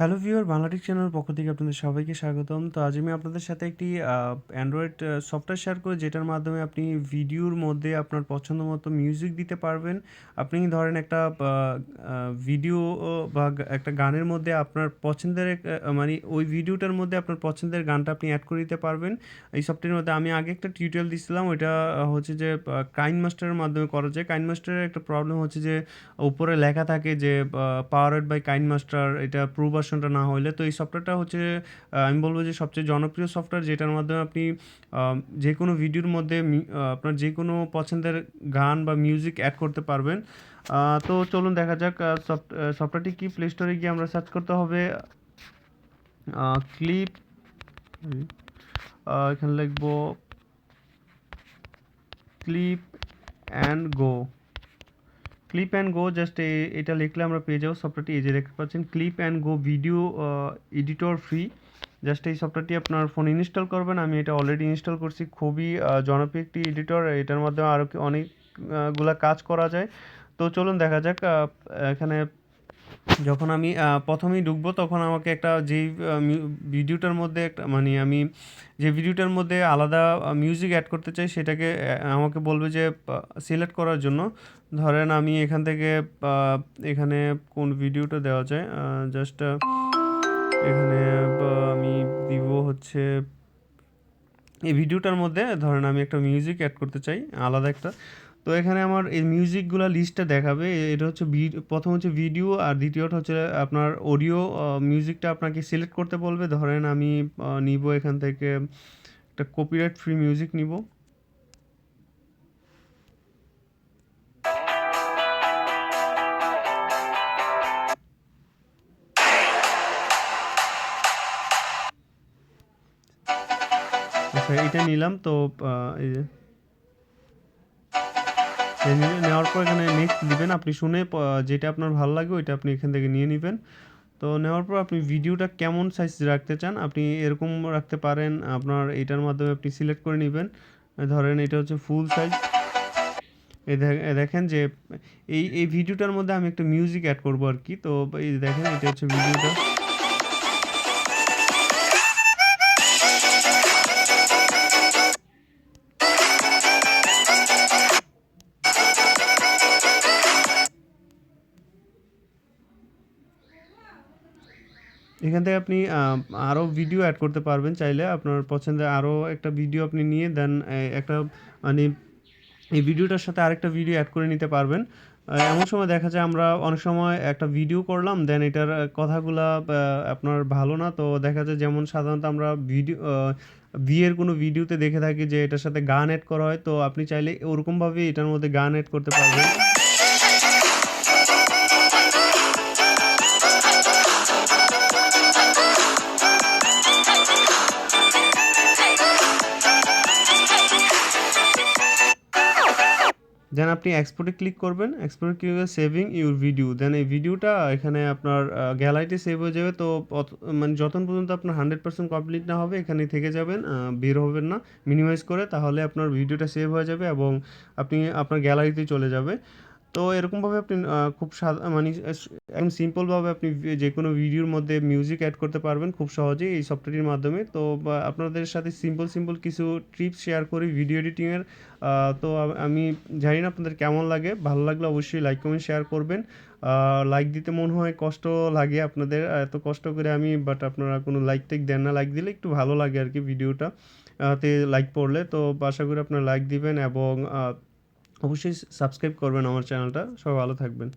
Hello viewer বাংলাটিক চ্যানেলের পক্ষ থেকে আপনাদের সবাইকে স্বাগতম। তো আজ আমি আপনাদের সাথে একটি অ্যান্ড্রয়েড সফটওয়্যার শেয়ার করি যেটার মাধ্যমে আপনি ভিডিওর মধ্যে আপনার পছন্দ মতো মিউজিক দিতে পারবেন। আপনি ধরেন একটা ভিডিও বা একটা গানের মধ্যে আপনার পছন্দের মানে ওই ভিডিওটার মধ্যে আপনার পছন্দের গানটা আপনি অ্যাড করে দিতে পারবেন। এই সফটওয়্যারের মধ্যে আমি আগে একটা টিউটোরিয়াল দিছিলাম, ওইটা হচ্ছে যে কাইন মাস্টারের মাধ্যমে করা যায়। কাইন মাস্টারের একটা প্রবলেম হচ্ছে যে, উপরে লেখা থাকে যে পাওয়ারেড বাই কাইন মাস্টার এটা প্রো ভার্সনটা না হইলে, তো এই সফটওয়্যারটা হচ্ছে আমি বলব যে সবচেয়ে জনপ্রিয় সফটওয়্যার যেটার মাধ্যমে আপনি যে কোনো ভিডিওর মধ্যে আপনার যে কোনো পছন্দের গান বা মিউজিক অ্যাড করতে পারবেন। তো চলুন দেখা যাক সফট সফটওয়্যারটি কি? প্লে স্টোরে গিয়ে আমরা সার্চ করতে হবে। ক্লিপ এখানে লিখব clip and go clip and go just এটা লিখলে আমরা পেয়ে যাব। সফটওয়্যারটি এই যে দেখতে পাচ্ছেন clip and go video editor free just এই সফটওয়্যারটি আপনার ফোন ইনস্টল করবেন। আমি এটা অলরেডি ইনস্টল করছি। খুবই জনপ্রিয় একটি এডিটর এটার মাধ্যমে আরও অনেকগুলা কাজ করা যায়। তো চলুন দেখা যাক এখানে যখন আমি প্রথমেই ঢুকবো তখন আমাকে একটা যেই ভিডিওটার মধ্যে একটা মানে আমি যে ভিডিওটার মধ্যে আলাদা মিউজিক অ্যাড করতে চাই সেটাকে আমাকে বলবে যে সিলেক্ট করার জন্য। ধরেন আমি এখান থেকে এখানে কোন ভিডিওটা দেওয়া যায় জাস্ট এখানে আমি দিব হচ্ছে, এই ভিডিওটার মধ্যে ধরেন আমি একটা মিউজিক অ্যাড করতে চাই, আলাদা একটা। তো এখানে আমার এই মিউজিকগুলো লিস্টটা দেখাবে। এটা হচ্ছে প্রথম হচ্ছে ভিডিও আর দ্বিতীয়টা হচ্ছে আপনার অডিও মিউজিকটা আপনাকে সিলেক্ট করতে বলবে। ধরেন আমি নিব এখান থেকে একটা কপিরাইট ফ্রি মিউজিক নিব। আচ্ছা এটা নিলাম। তো এই যে নেওয়ার পর এখানে নেক্সট দিবেন। আপনি শুনে যেটা আপনার ভালো লাগে ওইটা আপনি এখান থেকে নিয়ে নেবেন। তো নেওয়ার পর আপনি ভিডিওটা কেমন সাইজ রাখতে চান, আপনি এরকম রাখতে পারেন। আপনার এটার মাধ্যমে আপনি সিলেক্ট করে নেবেন। ধরেন এটা হচ্ছে ফুল সাইজ দেখেন যে, এই এই ভিডিওটার মধ্যে আমি একটা মিউজিক অ্যাড করব আর কি। তো এই দেখেন, এটা হচ্ছে ভিডিওটা এখান থেকে আপনি আরও ভিডিও অ্যাড করতে পারবেন চাইলে। আপনার পছন্দের আরও একটা ভিডিও আপনি নিয়ে দেন একটা মানে এই ভিডিওটার সাথে আরেকটা ভিডিও অ্যাড করে নিতে পারবেন। এমন সময় দেখা যায় আমরা অনেক সময় একটা ভিডিও করলাম দেন এটার কথাগুলা আপনার ভালো না। তো দেখা যায় যেমন সাধারণত আমরা ভিডিও বিয়ের কোনো ভিডিওতে দেখে থাকি যে এটার সাথে গান অ্যাড করা হয়। তো আপনি চাইলে ওরকমভাবে এটার মধ্যে গান অ্যাড করতে পারবেন। দেন আপনি এক্সপোর্টে ক্লিক করবেন। এক্সপোর্টে ক্লিক করে সেভিং ইউর ভিডিও দেন এই ভিডিওটা এখানে আপনার গ্যালারিতে সেভ হয়ে যাবে। তো মানে যতক্ষণ পর্যন্ত আপনার হান্ড্রেড পার্সেন্ট কমপ্লিট না হবে এখানে থেকে যাবেন বের হবেন না। মিনিমাইজ করে তাহলে আপনার ভিডিওটা সেভ হয়ে যাবে এবং আপনি আপনার গ্যালারিতে চলে যাবে। তো এরকমভাবে আপনি খুব মানে একদম সিম্পলভাবে আপনি যে কোনো ভিডিওর মধ্যে মিউজিক অ্যাড করতে পারবেন খুব সহজেই এই সফটওয়্যারটির মাধ্যমে। তো আপনাদের সাথে সিম্পল সিম্পল কিছু ট্রিপস শেয়ার করি ভিডিও এডিটিংয়ের তো আমি জানি না আপনাদের কেমন লাগে, ভালো লাগলে অবশ্যই লাইক কমেন্ট শেয়ার করবেন। লাইক দিতে মনে হয় কষ্ট লাগে আপনাদের এত কষ্ট করে আমি বাট আপনারা কোনো লাইক টাইক দেন না লাইক দিলে একটু ভালো লাগে আর কি ভিডিওটা তে লাইক পড়লে, তো আশা করি আপনারা লাইক দিবেন এবং অবশ্যই সাবস্ক্রাইব করবেন আমার চ্যানেলটা সবাই ভালো থাকবেন।